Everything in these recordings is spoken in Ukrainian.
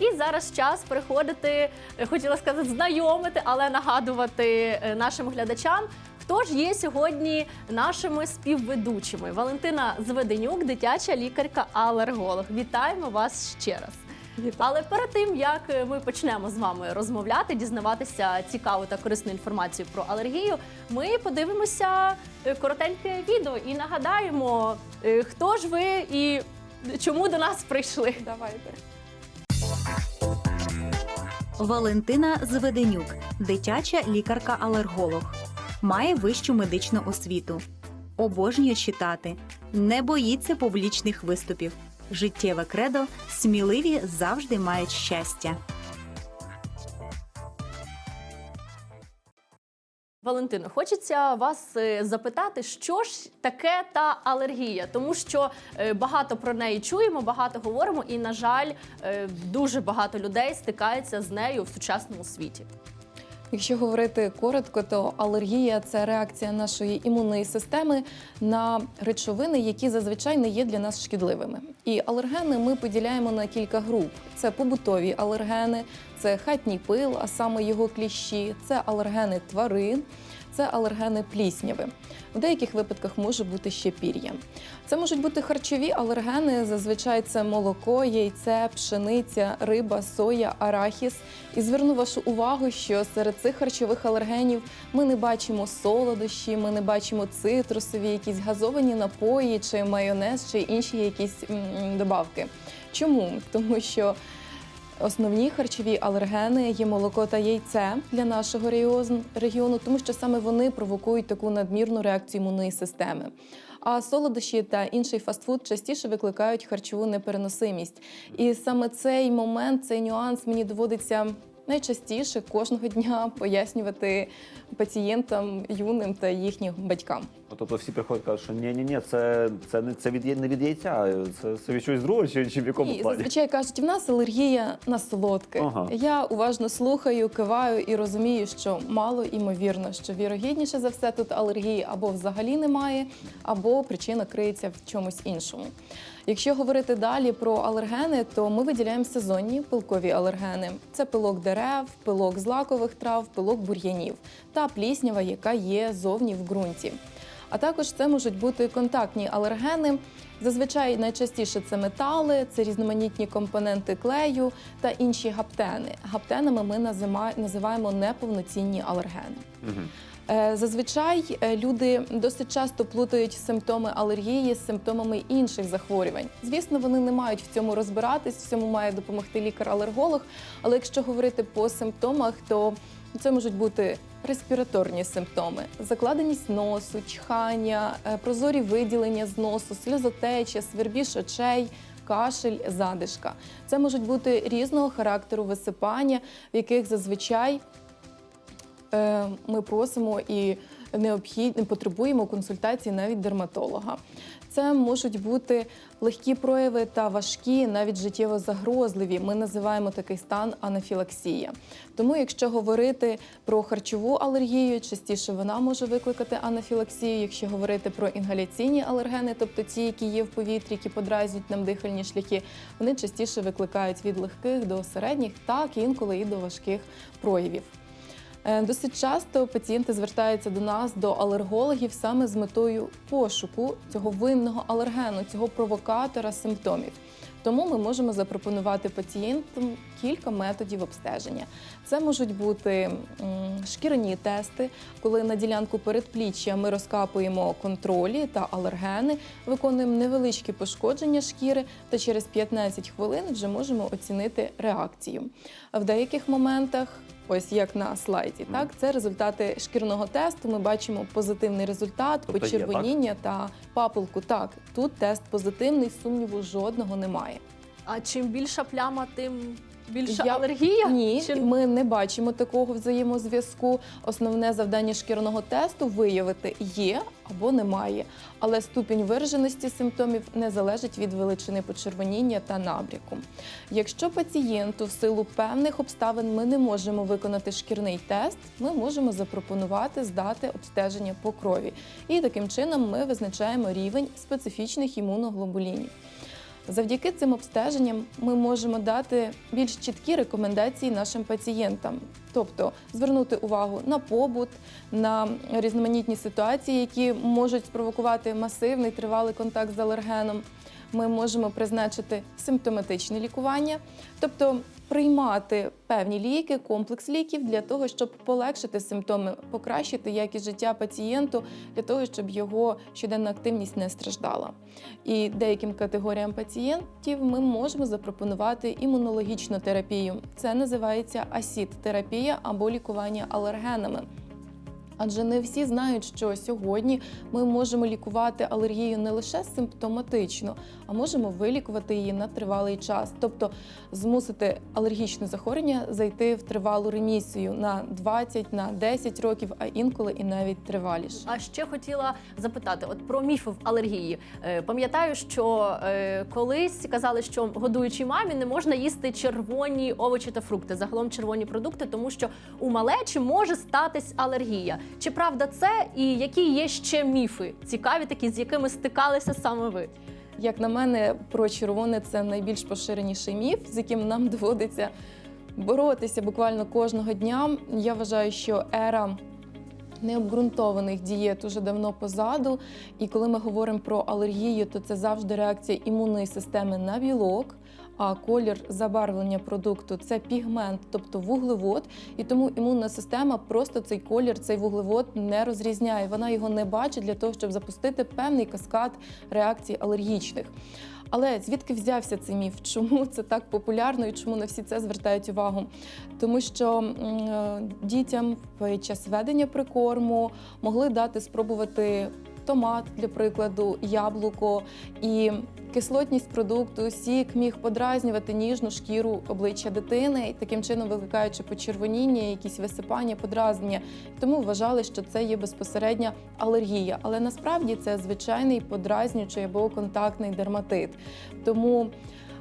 І зараз час приходити, е, хотіла сказати, знайомити, але нагадувати е, нашим глядачам. Хто ж є сьогодні нашими співведучими? Валентина Зведенюк, дитяча лікарка-алерголог. Вітаємо вас ще раз. Але перед тим як е, ми почнемо з вами розмовляти, дізнаватися цікаву та корисну інформацію про алергію, ми подивимося коротеньке відео і нагадаємо, хто ж ви і чому до нас прийшли. Давайте. Валентина Зведенюк, дитяча лікарка-алерголог. Має вищу медичну освіту. Обожнює читати. Не боїться публічних виступів. Життєве кредо сміливі завжди мають щастя. Валентино, хочеться вас е, запитати, що ж таке та алергія, тому що е, багато про неї чуємо, багато говоримо, і на жаль, е, дуже багато людей стикаються з нею в сучасному світі. Якщо говорити коротко, то алергія це реакція нашої імунної системи на речовини, які зазвичай не є для нас шкідливими. І алергени ми поділяємо на кілька груп: це побутові алергени, це хатній пил, а саме його кліщі, це алергени тварин. Це алергени плісняви. В деяких випадках може бути ще пір'я. Це можуть бути харчові алергени. Зазвичай це молоко, яйце, пшениця, риба, соя, арахіс. І зверну вашу увагу, що серед цих харчових алергенів ми не бачимо солодощі, ми не бачимо цитрусові, якісь газовані напої, чи майонез, чи інші якісь м, добавки. Чому? Тому що Основні харчові алергени є молоко та яйце для нашого регіону- тому що саме вони провокують таку надмірну реакцію імунної системи. А солодощі та інший фастфуд частіше викликають харчову непереносимість. І саме цей момент, цей нюанс мені доводиться найчастіше кожного дня пояснювати пацієнтам юним та їхнім батькам. Ну, Тобто всі приходять і кажуть, що ні, ні, ні, це, це не це від не від яйця, це, це від чогось другого, чи, чи в якому І плані? зазвичай кажуть, в нас алергія на солодке. Ага. Я уважно слухаю, киваю і розумію, що мало імовірно, що вірогідніше за все тут алергії або взагалі немає, або причина криється в чомусь іншому. Якщо говорити далі про алергени, то ми виділяємо сезонні пилкові алергени: це пилок дерев, пилок злакових трав, пилок бур'янів та пліснява, яка є зовні в ґрунті. А також це можуть бути контактні алергени. Зазвичай найчастіше це метали, це різноманітні компоненти клею та інші гаптени. Гаптенами ми називаємо неповноцінні алергени. Е, Зазвичай е, люди досить часто плутають симптоми алергії з симптомами інших захворювань. Звісно, вони не мають в цьому розбиратись, в цьому має допомогти лікар-алерголог. Але якщо говорити по симптомах, то це можуть бути респіраторні симптоми: закладеність носу, чхання, е, прозорі виділення з носу, сльозотеча, свербіж очей. Кашель, задишка. Це можуть бути різного характеру висипання, в яких зазвичай е, ми просимо і необхідно потребуємо консультації навіть дерматолога. Це можуть бути легкі прояви та важкі, навіть життєво загрозливі. Ми називаємо такий стан анафілаксія. Тому, якщо говорити про харчову алергію, частіше вона може викликати анафілаксію. Якщо говорити про інгаляційні алергени, тобто ті, які є в повітрі, які подразнюють нам дихальні шляхи, вони частіше викликають від легких до середніх, так інколи і до важких проявів. Е, Досить часто пацієнти звертаються до нас, до алергологів, саме з метою пошуку цього винного алергену, цього провокатора симптомів. Тому ми можемо запропонувати пацієнтам кілька методів обстеження. Це можуть бути м, шкіряні тести, коли на ділянку передпліччя ми розкапуємо контролі та алергени, виконуємо невеличкі пошкодження шкіри та через 15 хвилин вже можемо оцінити реакцію. В деяких моментах Ось як на слайді, так це результати шкірного тесту. Ми бачимо позитивний результат, Тобто є, почервоніння та папулку. Так, тут тест позитивний, сумніву жодного немає. А чим більша пляма, тим більша Я- алергія? Ні, Чи... ми не бачимо такого взаємозв'язку. Основне завдання шкірного тесту виявити є або немає. Але ступінь вираженості симптомів не залежить від величини почервоніння та набряку. Якщо пацієнту в силу певних обставин ми не можемо виконати шкірний тест, ми можемо запропонувати здати обстеження по крові. І таким чином ми визначаємо рівень специфічних імуноглобулінів. Завдяки цим обстеженням ми можемо дати більш чіткі рекомендації нашим пацієнтам, тобто звернути увагу на побут, на різноманітні ситуації, які можуть спровокувати масивний тривалий контакт з алергеном. Ми можемо призначити симптоматичне лікування, тобто приймати певні ліки, комплекс ліків для того, щоб полегшити симптоми, покращити якість життя пацієнту, для того, щоб його щоденна активність не страждала. І деяким категоріям пацієнтів ми можемо запропонувати імунологічну терапію. Це називається асід-терапія або лікування алергенами. Адже не всі знають, що сьогодні ми можемо лікувати алергію не лише симптоматично, а можемо вилікувати її на тривалий час, тобто змусити алергічне захворювання зайти в тривалу ремісію на 20, на 10 років, а інколи і навіть триваліше. А ще хотіла запитати: от про міфи в алергії. Е, Пам'ятаю, що е, колись казали, що годуючій мамі не можна їсти червоні овочі та фрукти, загалом червоні продукти, тому що у малечі може статись алергія. Чи правда це? І які є ще міфи цікаві, такі з якими стикалися саме ви? Як на мене, про червоне це найбільш поширеніший міф, з яким нам доводиться боротися буквально кожного дня. Я вважаю, що ера необґрунтованих дієт уже давно позаду. І коли ми говоримо про алергію, то це завжди реакція імунної системи на білок. А колір забарвлення продукту це пігмент, тобто вуглевод, і тому імунна система просто цей колір, цей вуглевод не розрізняє. Вона його не бачить для того, щоб запустити певний каскад реакцій алергічних. Але звідки взявся цей міф? Чому це так популярно і чому на всі це звертають увагу? Тому що е, дітям під час ведення прикорму могли дати спробувати томат, для прикладу, яблуко і кислотність продукту, сік міг подразнювати ніжну шкіру обличчя дитини, таким чином викликаючи почервоніння, якісь висипання, подразнення. Тому вважали, що це є безпосередня алергія. Але насправді це звичайний подразнюючий або контактний дерматит. Тому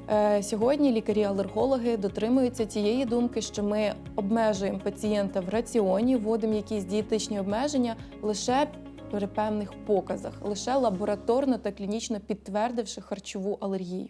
е, сьогодні лікарі-алергологи дотримуються тієї думки, що ми обмежуємо пацієнта в раціоні, вводимо якісь дієтичні обмеження лише при певних показах, лише лабораторно та клінічно підтвердивши харчову алергію.